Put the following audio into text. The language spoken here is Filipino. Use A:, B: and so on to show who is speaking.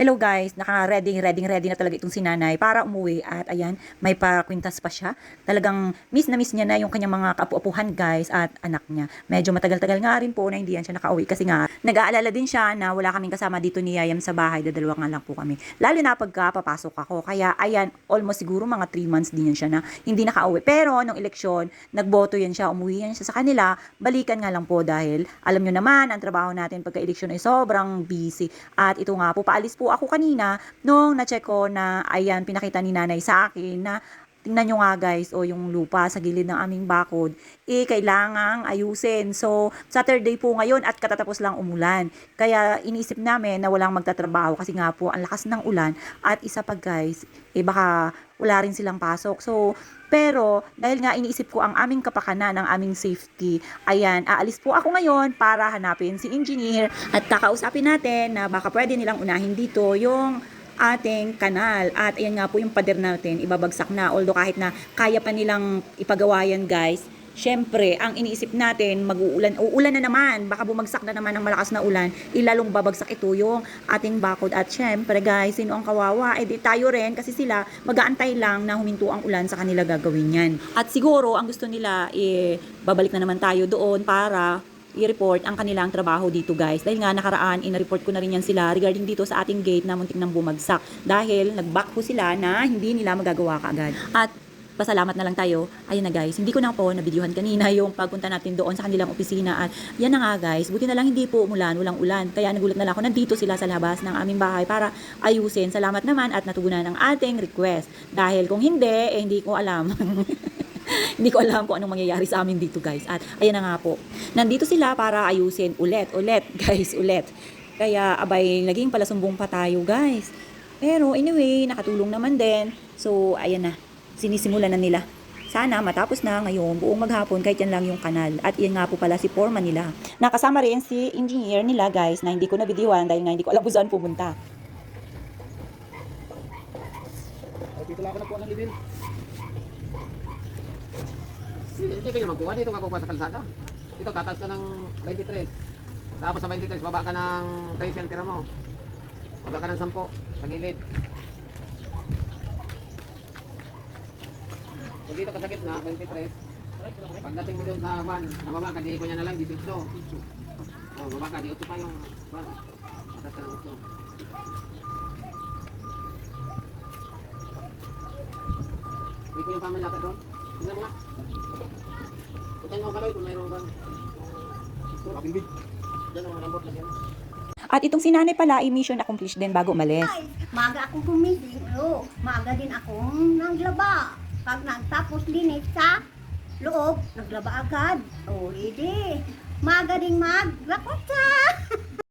A: Hello guys, naka-ready, ready, ready na talaga itong sinanay para umuwi at ayan, may pakwintas pa siya. Talagang miss na miss niya na yung kanyang mga kaapu-apuhan guys at anak niya. Medyo matagal-tagal nga rin po na hindi yan siya nakauwi kasi nga nag-aalala din siya na wala kaming kasama dito ni Yayam sa bahay, dadalawa nga lang po kami. Lalo na pagka papasok ako. Kaya ayan, almost siguro mga 3 months din yan siya na hindi nakauwi. Pero nung eleksyon, nagboto yan siya, umuwi yan siya sa kanila, balikan nga lang po dahil alam nyo naman, ang trabaho natin pagka eleksyon ay sobrang busy. At ito nga po, paalis po ako kanina nung na-check ko na ayan, pinakita ni nanay sa akin na tingnan nyo nga guys, o yung lupa sa gilid ng aming bakod, eh, kailangang ayusin. So, Saturday po ngayon at katatapos lang umulan. Kaya inisip namin na walang magtatrabaho kasi nga po ang lakas ng ulan at isa pa guys, eh baka wala rin silang pasok. So, pero dahil nga iniisip ko ang aming kapakanan, ang aming safety, ayan, aalis po ako ngayon para hanapin si engineer at kakausapin natin na baka pwede nilang unahin dito yung ating kanal. At ayan nga po yung pader natin, ibabagsak na. Although kahit na kaya pa nilang ipagawa yan guys, Siyempre, ang iniisip natin, mag-uulan, uulan na naman, baka bumagsak na naman ng malakas na ulan, ilalong babagsak ito yung ating bakod. At syempre guys, sino ang kawawa? Eh di tayo rin kasi sila mag-aantay lang na huminto ang ulan sa kanila gagawin yan. At siguro, ang gusto nila, eh, babalik na naman tayo doon para i-report ang kanilang trabaho dito guys. Dahil nga nakaraan, in-report ko na rin yan sila regarding dito sa ating gate na muntik nang bumagsak. Dahil nag-back po sila na hindi nila magagawa kaagad. At pasalamat na lang tayo. Ayun na guys, hindi ko na po nabidyohan kanina yung pagpunta natin doon sa kanilang opisina at yan na nga guys, buti na lang hindi po umulan, walang ulan. Kaya nagulat na lang ako, nandito sila sa labas ng aming bahay para ayusin. Salamat naman at natugunan ang ating request. Dahil kung hindi, eh hindi ko alam. hindi ko alam kung anong mangyayari sa amin dito guys. At ayan na nga po. Nandito sila para ayusin ulit, ulit guys, ulit. Kaya abay, naging palasumbong pa tayo guys. Pero anyway, nakatulong naman din. So, ayan na. Sinisimulan na nila. Sana matapos na ngayon, buong maghapon, kahit yan lang yung kanal. At yan nga po pala si foreman nila. Nakasama rin si engineer nila guys, na hindi ko nabidyohan dahil nga hindi ko alam kung saan pumunta.
B: Dito lang ako nagkuha ng libil. Hindi, hindi kayo magkuha. Dito ka kukuha sa kalsada. Dito, tataas ka ng 23. Tapos sa 23, baba ka ng 3 cm mo. Baba ka ng 10 sa gilid. Kung dito ka sa gitna, 23. Pagdating mo doon sa van, nababa ka, di ko niya na lang, di 8. Oh, baba ka, di 8 pa yung van. Tatas ka ng 8. Hindi ko yung pamalaki doon.
A: At itong si nanay pala, ay mission accomplished din bago umalis.
C: Ay, maga akong pumiling. Oh, maga din akong naglaba. Pag nagtapos linis sa loob, naglaba agad. Oh, hindi. Maga din maglakot sa.